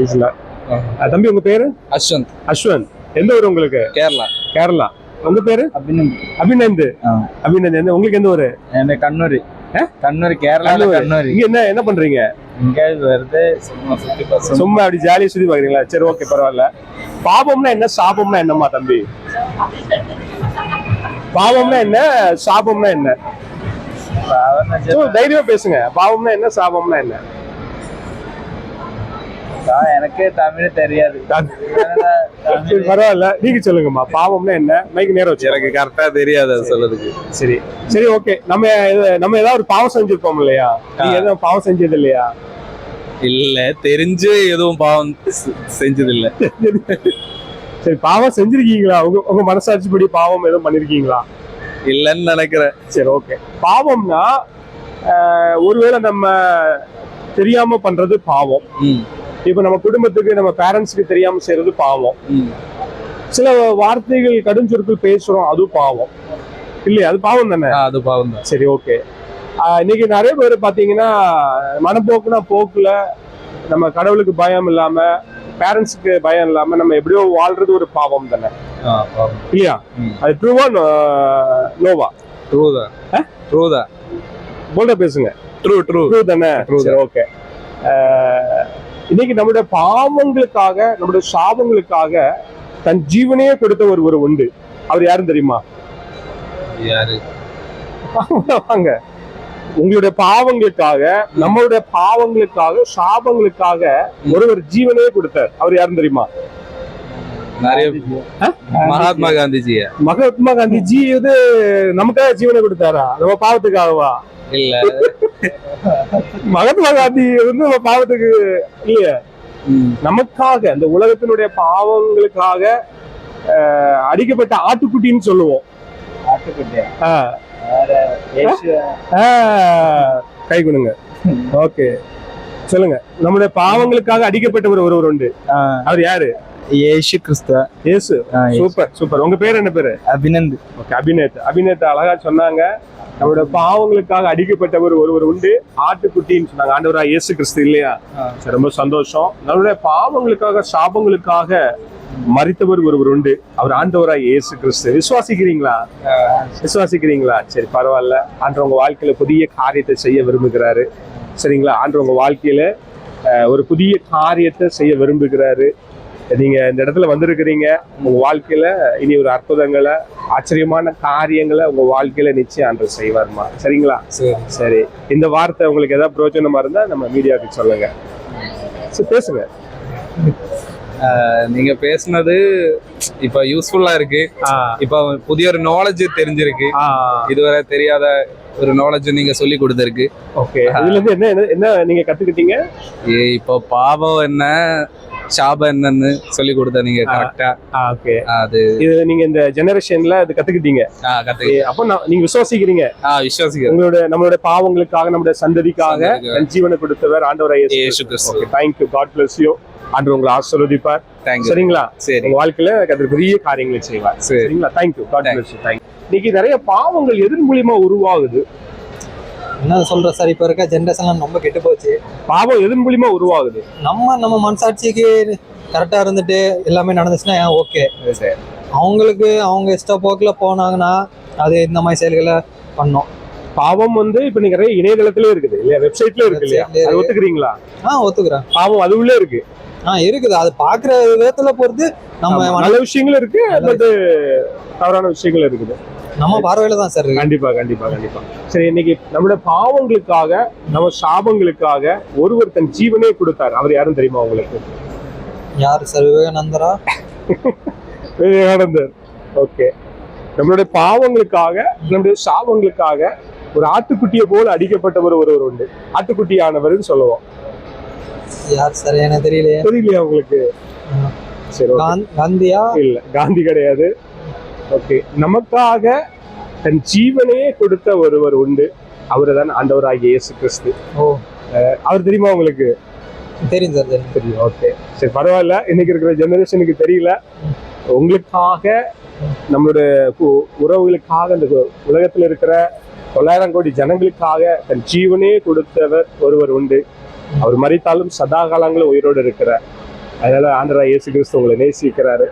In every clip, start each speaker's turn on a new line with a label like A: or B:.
A: ஈஸியா தம்பி உங்க பேரு?
B: அஸ்வந்த்.
A: அஸ்வந்த். எந்த ஊர் உங்களுக்கு?
B: கேரளா.
A: கேரளா. உங்க பேரு?
B: அபிநந்த்.
A: அபிநந்த். அபிநந்த் என்ன உங்களுக்கு எந்த ஊரு?
B: எனக்கு கண்ணூர். கண்ணூர் கேரளா
A: கண்ணூர். இங்க என்ன என்ன பண்றீங்க?
B: எங்கேயாவது வருது சும்மா சுத்தி
A: சும்மா அப்படி ஜாலியா சுத்தி பாக்குறீங்களா? சரி ஓகே பரவாயில்ல. பாபம்னா என்ன சாபம்னா என்னம்மா தம்பி? பாவம்னா என்ன சாபம்னா என்ன? தைரியமா பேசுங்க. பாவம்னா என்ன சாபம்னா என்ன?
B: எனக்கு தமிழ் தெரியாது.
A: பரவாயில்ல. நீங்க சொல்லுங்கம்மா. பாவம்னா என்ன? மைக்கு நேரம் வச்சு
B: எனக்கு கரெக்டா தெரியாது அது சொல்றதுக்கு.
A: சரி. சரி ஓகே நம்ம எது- நம்ம ஏதாவது ஒரு பாவம் செஞ்சிருப்போம் இல்லையா? நீங்க எதுவும் பாவம் செஞ்சது இல்லையா?
B: இல்ல தெரிஞ்சு எதுவும் பாவம் செஞ்சது இல்ல
A: சரி பாவம் செஞ்சிருக்கீங்களா? உங்க உங்க மனசாட்சிப்படி பாவம் எதுவும் பண்ணிருக்கீங்களா?
B: இல்லன்னு நினைக்கிறேன்.
A: சரி ஓகே பாவம்னா ஒருவேளை நம்ம தெரியாம பண்றது பாவம்.
B: ம்,
A: இப்ப நம்ம குடும்பத்துக்கு நம்ம பேரண்ட்ஸ்க்கு தெரியாம செய்யறது பாவம். சில வார்த்தைகள் கடுஞ்சொற்கள் பேசுறோம் அது பாவம். இல்லையா? அது பாவம் தானே?
B: அது பாவம் தான்.
A: சரி ஓகே. இன்னைக்கு நிறைய பேர் பாத்தீங்கன்னா மனப்போக்குனா போக்குல நம்ம கடவுளுக்கு பயம் இல்லாம பேரண்ட்ஸுக்கு பயம் இல்லாம நம்ம எப்படியோ வாழ்றது ஒரு பாவம் தானே? இல்லையா. அது ட்ரூவா நோவா
B: ட்ரூ தான். ட்ரூ தான்.
A: போல்டா பேசுங்க.
B: ட்ரூ ட்ரூ
A: ட்ரூ தானே? ஓகே. இன்னைக்கு நம்முடைய பாவங்களுக்காக நம்முடைய சாபங்களுக்காக தன் ஜீவனையே கொடுத்த ஒருவர் உண்டு. அவர் யாரும் தெரியுமா?
B: யாரு?
A: வாங்க உங்களுடைய பாவங்களுக்காக நம்மளுடைய பாவங்களுக்காக சாபங்களுக்காக ஒருவர் ஜீவனையே கொடுத்தார். அவர் யாரும் தெரியுமா?
B: மகாத்மா காந்திஜியா?
A: மகாத்மா காந்திஜி இது நமக்காக ஜீவனை கொடுத்தாரா? நம்ம பாவத்துக்காகவா?
B: இல்ல.
A: மகாத்மா காந்தி வந்து பாவத்துக்கு இல்லையா? நமக்காக அந்த உலகத்தினுடைய பாவங்களுக்காக அடிக்கப்பட்ட ஆட்டுக்குட்டின்னு சொல்லுவோம். கை கொடுங்க. ஓகே. சொல்லுங்க. நம்முடைய பாவங்களுக்காக அடிக்கப்பட்ட ஒரு ஒருவர் உண்டு. அவர் யாரு?
B: ஏசு கிறிஸ்து.
A: ஏசு. Super super. உங்க பேர் என்ன பேரு?
B: அபிநந்த்.
A: ஓகே அபிநேத். அபிநேத் அழகா சொன்னாங்க. நம்மளோட பாவங்களுக்காக அடிக்கப்பட்டவர் ஒருவர் உண்டு. ஆட்டுக்குட்டின்னு சொன்னாங்க. ஆண்டவரா இயேசு கிறிஸ்து இல்லையா? ரொம்ப சந்தோஷம். நம்மளுடைய பாவங்களுக்காக சாபங்களுக்காக மறித்தவர் ஒருவர் உண்டு. அவர் ஆண்டவரா இயேசு கிறிஸ்து. விசுவாசிக்கிறீங்களா? விசுவாசிக்கிறீங்களா? சரி பரவாயில்ல. ஆண்டவர் உங்க வாழ்க்கையில புதிய காரியத்தை செய்ய விரும்புகிறாரு. சரிங்களா? ஆண்டவர் உங்க வாழ்க்கையில ஒரு புதிய காரியத்தை செய்ய விரும்புகிறாரு. நீங்க இந்த இடத்துல வந்திருக்கிறீங்க உங்க வாழ்க்கையில இனி ஒரு அற்புதங்களை ஆச்சரியமான காரியங்களை உங்க வாழ்க்கையில நிச்சயம் ஆண்டவர் செய்வார்மா? சரிங்களா?
B: சரி.
A: சரி. இந்த வார்த்தை உங்களுக்கு ஏதாவது பிரயோஜனமா இருந்தா நம்ம மீடியாவுக்கு சொல்லுங்க. சரி, பேசுங்க.
B: நீங்க பேசுனது இப்ப யூஸ்ஃபுல்லா இருக்கு. இப்ப புதிய ஒரு நாலேஜ் தெரிஞ்சிருக்கு. இதுவரை தெரியாத ஒரு நாலேஜ் நீங்க சொல்லி கொடுத்திருக்கு.
A: ஓகே இதுல இருந்து என்ன என்ன- என்ன நீங்க கத்துக்கிட்டீங்க?
B: ஏ, இப்போ பாவம் என்ன? சாபம் என்னன்னு சொல்லி கொடுத்த நீங்க கரெக்டா
A: ஓகே
B: அது
A: இது நீங்க இந்த ஜெனரேஷன்ல இது கத்துக்கிட்டீங்க. அப்போ நீங்க விசுவாசிக்கிறீங்க.
B: விசுவாசிக்கிறேன்.
A: உங்களோட நம்மளுடைய பாவங்களுக்காக நம்முடைய சந்ததிக்காக ஜீவனை கொடுத்தவர் ஆண்டவரை
B: Yesu Kristu.
A: Thank you God bless you ஆண்டவர் உங்களை ஆசீர்வதிப்பார். சரிங்களா?
B: சரி.
A: உங்க வாழ்க்கையில கத்திர பெரிய காரியங்களை செய்வார்.
B: சரி.
A: சரிங்களா? Thank you God bless you thank you இன்னைக்கு நிறைய பாவங்கள் எதன் மூலியமா உருவாகுது.
C: என்ன சொல்ற சார் இப்ப இருக்க ஜென்ரேஷன்லாம் ரொம்ப கெட்டு போச்சு.
A: பாவம் எதன் மூலியமா உருவாகுது.
C: நம்ம நம்ம மனசாட்சிக்கு கரெக்டா இருந்துட்டு எல்லாமே நடந்துச்சுன்னா ஓகே
A: சரி.
C: அவங்களுக்கு அவங்க இஷ்ட போக்குல போனாங்கன்னா அது இந்த மாதிரி செயல்களை பண்ணோம்.
A: பாவம் வந்து இப்ப நீங்க நிறைய இணையதளத்திலே இருக்குது இல்லையா? வெப்சைட்ல இருக்கு இல்லையா? அது. ஒத்துக்கிறீங்களா?
C: ஆ ஒத்துக்கிறேன்.
A: பாவம் அது உள்ளே இருக்கு.
C: ஆ இருக்குது. அது பாக்குற விதத்துல பொறுத்து நம்ம
A: நல்ல விஷயங்களும் இருக்கு பட் தவறான விஷயங்களும் இருக்குது.
C: நம்ம பார்வையில தான் சார்
A: கண்டிப்பா கண்டிப்பா கண்டிப்பா. சரி இன்னைக்கு நம்மளோட பாவங்களுக்காக நம்ம சாபங்களுக்காக ஒருவர் தன் ஜீவனே கொடுத்தார். அவர் யாரும் தெரியுமா உங்களுக்கு?
C: யார் சார்? விவேகானந்தரா?
A: விவேகானந்தர். ஓகே. நம்மளுடைய பாவங்களுக்காக நம்முடைய சாபங்களுக்காக ஒரு ஆட்டுக்குட்டியை போல அடிக்கப்பட்டவர் ஒருவர் உண்டு. ஆட்டுக்குட்டியானவர்னு சொல்லுவோம்.
C: யார் சார்? எனக்கு தெரியலையே.
A: தெரியலையா உங்களுக்கு? சரி
C: காந்தியா?
A: இல்ல காந்தி கிடையாது. ஓகே. நமக்காக தன் ஜீவனையே கொடுத்த ஒருவர் உண்டு. அவரு தான் ஆண்டவராகிய இயேசு கிறிஸ்து.
C: ஓ.
A: அவர் தெரியுமா உங்களுக்கு?
C: தெரியும் சார் தெரியும்.
A: தெரியும். ஓகே. சரி பரவாயில்ல. இன்னைக்கு இருக்கிற ஜெனரேஷனுக்கு தெரியல. உங்களுக்காக நம்மளுடைய உறவுகளுக்காக இந்த உலகத்துல இருக்கிற தொள்ளாயிரம் கோடி ஜனங்களுக்காக தன் ஜீவனே கொடுத்தவர் ஒருவர் உண்டு. அவர் மறித்தாலும் சதா காலங்களும் உயிரோடு இருக்கிறார். அதனால ஆண்டரா இயேசு கிறிஸ்து உங்களை நேசிக்கிறாரு.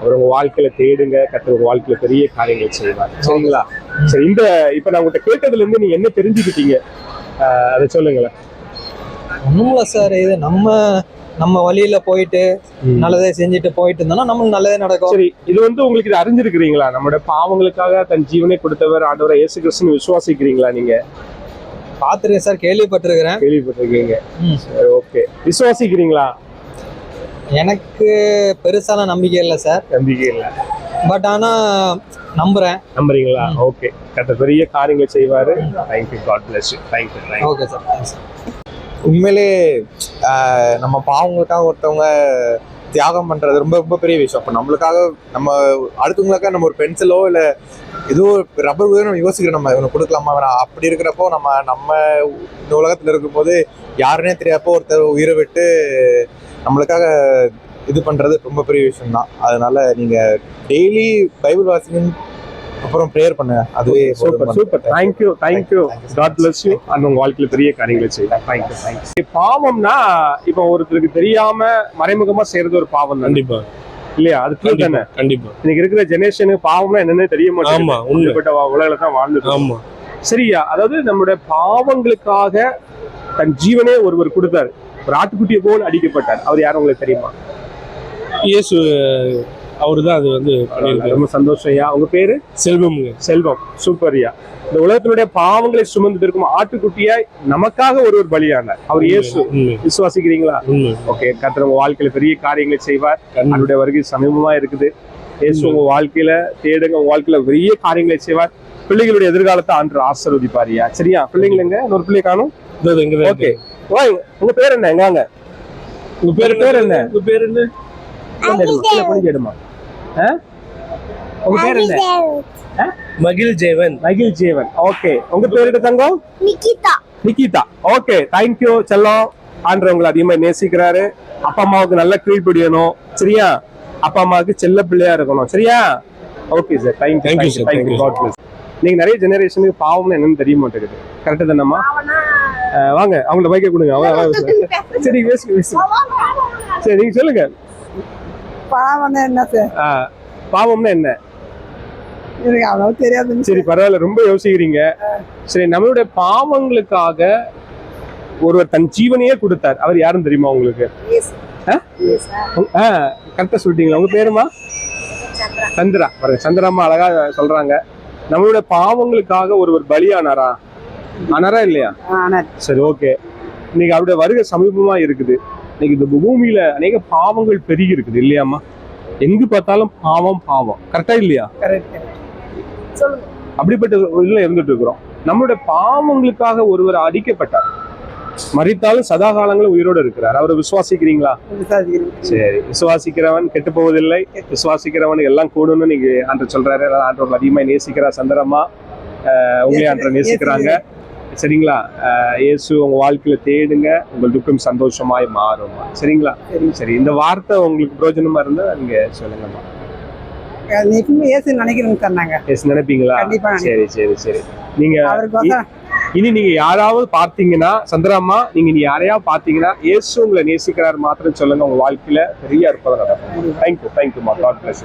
A: அவர் உங்க வாழ்க்கையில தேடுங்க. கத்த உங்க வாழ்க்கையில பெரிய காரியங்கள் செய்வார். சரிங்களா? சரி இந்த இப்ப நான் உங்கள்கிட்ட கேட்டதுல இருந்து நீங்க என்ன தெரிஞ்சுக்கிட்டீங்க? அதை சொல்லுங்களேன்.
C: ஒண்ணும் இல்ல சார். இது நம்ம நம்ம வழியில போயிட்டு நல்லதே செஞ்சுட்டு போயிட்டு இருந்தோம்னா நம்மளுக்கு நல்லதே நடக்கும்.
A: சரி இது வந்து உங்களுக்கு இது அறிஞ்சிருக்கிறீங்களா? நம்மளோட பாவங்களுக்காக தன் ஜீவனை கொடுத்தவர் ஆண்டவரை இயேசு கிறிஸ்துன்னு விசுவாசிக்கிறீங்களா நீங்க?
C: பார்த்துருக்கேன் சார். கேள்விப்பட்டிருக்கிறேன்.
A: கேள்விப்பட்டிருக்கீங்க. சரி ஓகே. விசுவாசிக்கிறீங்களா?
C: எனக்கு பெருசான நம்பிக்கை இல்லை சார்.
A: நம்பிக்கை இல்லை.
C: பட் ஆனா நம்புறேன்.
A: நம்புறீங்களா? ஓகே. கத்த பெரிய காரியங்களை செய்வாரு. Thank you God bless you thank you
C: okay sir thanks
D: உண்மையிலே நம்ம பாவங்களுக்காக ஒருத்தவங்க தியாகம் பண்றது ரொம்ப ரொம்ப பெரிய விஷயம். அப்போ நம்மளுக்காக நம்ம அடுத்தவங்களுக்காக நம்ம ஒரு பென்சிலோ இல்ல ஏதோ ரப்பர் கூட நம்ம யோசிக்கிறோம். நம்ம இவனை கொடுக்கலாமா வேணாம். அப்படி இருக்கிறப்போ நம்ம நம்ம இந்த உலகத்துல இருக்கும்போது யாருன்னே தெரியாதப்போ ஒருத்தர் உயிரை விட்டு நம்மளுக்காக இது பண்றது ரொம்ப பெரிய விஷயம் தான் அதனால நீங்க டெய்லி பைபிள் வாசிங்க அப்புறம் ப்ரேயர் பண்ணுங்க. அதுவே
A: super super thank you thank you God bless you அந்த உங்க வாழ்க்கையில பெரிய காரியங்களை செய்யலாம் தேங்க்யூ தேங்க்யூ பாவம்னா இப்போ ஒருத்தருக்கு தெரியாம மறைமுகமா செய்யறது ஒரு பாவம்
E: கண்டிப்பா.
A: இல்லையா? அது true தானே?
E: கண்டிப்பா.
A: இன்னைக்கு இருக்கிற ஜெனரேஷனுக்கு பாவம்னா என்னன்னு தெரிய மாட்டேங்குது.
E: ஆமா உண்மை.
A: அப்படிப்பட்ட உலகில தான் வாழ்ந்துட்டு இருக்கோம்.
E: ஆமா.
A: சரியா? அதாவது நம்முடைய பாவங்களுக்காக தன் ஜீவனே ஒருவர் கொடுத்தாரு. ஒரு ஆட்டுக்குட்டியை போல் அடிக்கப்பட்டார். அவர் யாரும் உங்களுக்கு தெரியுமா?
E: இயேசு அவரு தான் அது வந்து
A: ரொம்ப சந்தோஷம் ஐயா. உங்க பேரு?
E: செல்வம்ங்க
A: செல்வம். சூப்பர்யா இந்த உலகத்தினுடைய பாவங்களை சுமந்து இருக்கும் ஆட்டுக்குட்டியாய் நமக்காக ஒருவர் பலியானார். அவர் இயேசு. விசுவாசிக்கிறீங்களா? ஓகே கர்த்தர் உங்க வாழ்க்கையில பெரிய காரியங்களை செய்வார். அவருடைய வருகை சமீபமா இருக்குது. இயேசு உங்க வாழ்க்கையில தேடுங்க உங்க வாழ்க்கையில பெரிய காரியங்களை செய்வார். பிள்ளைகளுடைய எதிர்காலத்தை ஆண்டு ஆசீர்வதிப்பாரியா சரியா? பிள்ளைங்களுங்க இன்னொரு பிள்ளை காணும். ஓகே வாங்க உங்க பேர் என்ன? எங்காங்க
E: உங்க பேர்
A: பேர் என்ன?
E: உங்க பேர் என்ன?
A: எடுமா. உங்க பேர் என்ன?
E: மகிழ் ஜெயவன்.
A: மகிழ் ஜீவன் ஓகே. உங்க பேர் என்ன தங்கம்?
F: Nikita.
A: Nikita. Okay. Thank you செல்லம். ஆண்டவர் உங்களை அதிகமா நேசிக்கிறாரு. அப்பா அம்மாவுக்கு நல்ல கீழ்ப்படியணும் சரியா? அப்பா அம்மாவுக்கு செல்ல பிள்ளையா இருக்கணும். சரியா? Okay sir
E: Thank
A: thank you
E: you, sir.
A: Thank you
E: Thank you,
A: God bless நீங்க நிறைய ஜெனரேஷனுக்கு பாவம்னு என்னன்னு தெரிய மாட்டேங்குது கரெக்டா தானம்மா? வாங்க அவங்கள பைக்க கொடுங்க. அவங்க சரி பேசுங்க பேசுங்க சரி நீங்க சொல்லுங்க.
F: பாவம் என்ன சார்?
A: பாவம்னா என்ன?
F: எனக்கு அவ்வளவு தெரியாது
A: சரி பரவாயில்ல ரொம்ப யோசிக்கிறீங்க. சரி நம்மளுடைய பாவங்களுக்காக ஒருவர் தன் ஜீவனையே கொடுத்தார். அவர் யாரும் தெரியுமா உங்களுக்கு? கரெக்டா சொல்லிட்டீங்களா? உங்க பேருமா? சந்திரா. பாருங்க சந்திராமா அழகா சொல்றாங்க. நம்மளுடைய பாவங்களுக்காக ஒருவர் பலியானாரா? ஆனாரா இல்லையா? சரி ஓகே இன்னைக்கு அவருடைய வருகை சமீபமா இருக்குது. இன்னைக்கு இந்த பூமியில அநேக பாவங்கள் பெருகி இருக்குது இல்லையாம்மா? எங்கு பார்த்தாலும் பாவம் பாவம். கரெக்டா இல்லையா? அப்படிப்பட்ட இதுல இருந்துட்டு இருக்கிறோம். நம்மளுடைய பாவங்களுக்காக ஒருவர் அடிக்கப்பட்டார். மறித்தாலும் சதா காலங்களும் உயிரோடு இருக்கிறார். அவரை விசுவாசிக்கிறீங்களா? சரி விசுவாசிக்கிறவன் கெட்டு போவதில்லை. விசுவாசிக்கிறவன் எல்லாம் கூடணும்னு நீங்க ஆண்டு சொல்றாரு. ஆண்டவர் அதிகமா நேசிக்கிறார் சந்திரமா உங்களே ஆண்டவர் நேசிக்கிறாங்க. சரிங்களா? இயேசு உங்க வாழ்க்கையில தேடுங்க உங்கள் துக்கம் சந்தோஷமாய் மாறும் சரிங்களா? சரி. இந்த வார்த்தை உங்களுக்கு பிரயோஜனமா இருந்தா நீங்க சொல்லுங்கம்மா.
F: எப்பவுமே ஏசு நினைக்கிறேன்னு சொன்னாங்க
A: எஸ் நினைப்பீங்களா. சரி சரி சரி. நீங்க
F: அவருக்கு
A: இனி நீங்க யாராவது பார்த்தீங்கன்னா சந்திராமா நீங்க இனி யாரையாவது பார்த்தீங்கன்னா இயேசு உங்களை நேசிக்கிறார் மாத்திரம் சொல்லுங்க உங்க வாழ்க்கையில பெரிய அற்புதம் நடக்கும். தேங்க்யூ தேங்க்யூ மா. God bless